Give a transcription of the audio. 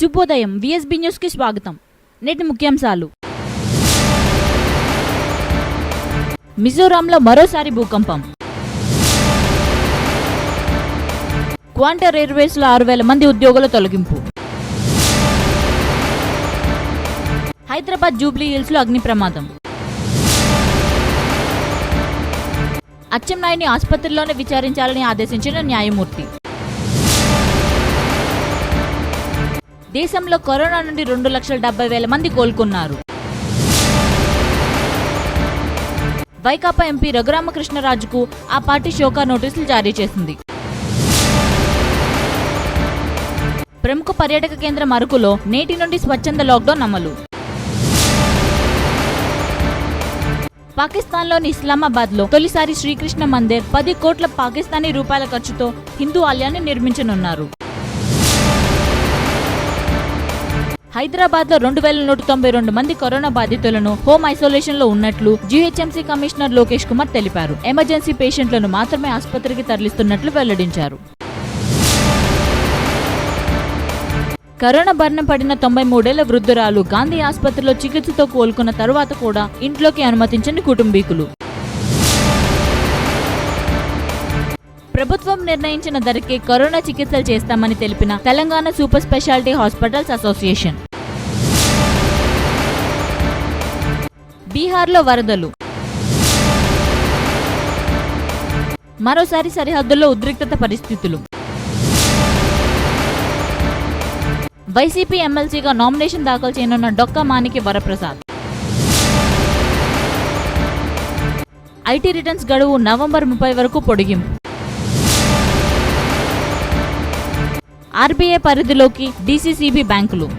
శుభోదయం. విఎస్బి న్యూస్కి స్వాగతం. నేటి ముఖ్యాంశాలు. మిజోరాంలో మరోసారి భూకంపం. క్వాంటర్ ఎయిర్వేస్లో ఆరు వేల మంది ఉద్యోగుల తొలగింపు. హైదరాబాద్ జూబ్లీ హిల్స్లో అగ్ని ప్రమాదం. అచ్చెన్నాయుని ఆసుపత్రిలోనే విచారించాలని ఆదేశించిన న్యాయమూర్తి. దేశంలో కరోనా నుండి రెండు లక్షల డెబ్బై వేల మంది కోలుకున్నారు. వైకాపా ఎంపీ రఘురామకృష్ణరాజుకు ఆ పార్టీ షోకా నోటీసులు జారీ చేసింది. ప్రముఖ పర్యాటక కేంద్రం అరకులో నేటి నుండి స్వచ్ఛంద లాక్డౌన్ అమలు. పాకిస్తాన్లోని ఇస్లామాబాద్లో తొలిసారి శ్రీకృష్ణ మందిర్ పది కోట్ల పాకిస్తానీ రూపాయల ఖర్చుతో హిందూ ఆలయాన్ని నిర్మించనున్నారు. హైదరాబాద్లో రెండు వేల నూట తొంభై రెండు మంది కరోనా బాధితులను హోమ్ ఐసోలేషన్లో ఉన్నట్లు జీహెచ్ఎంసీ కమిషనర్ లోకేష్ కుమార్ తెలిపారు. ఎమర్జెన్సీ పేషెంట్లను మాత్రమే ఆసుపత్రికి తరలిస్తున్నట్లు వెల్లడించారు. కరోనా బారిన పడిన తొంభై మూడేళ్ళ వృద్ధురాలు గాంధీ ఆసుపత్రిలో చికిత్సతో కోలుకున్న తరువాత కూడా ఇంట్లోకి అనుమతించని కుటుంబీకులు. ప్రభుత్వం నిర్ణయించిన ధరకే కరోనా చికిత్సలు చేస్తామని తెలిపిన Telangana super speciality hospitals association. బీహార్లో వరదలు. మరోసారి సరిహద్దుల్లో ఉద్రిక్తత పరిస్థితులు. వైసీపీ ఎమ్మెల్సీగా నామినేషన్ దాఖలు చేయనున్న డొక్కా మానికి వరప్రసాద్. ఐటీ రిటర్న్స్ గడువు నవంబర్ ముప్పై వరకు పొడిగింపు. ఆర్బీఐ పరిధిలోకి డీసీసీబీ బ్యాంకులు.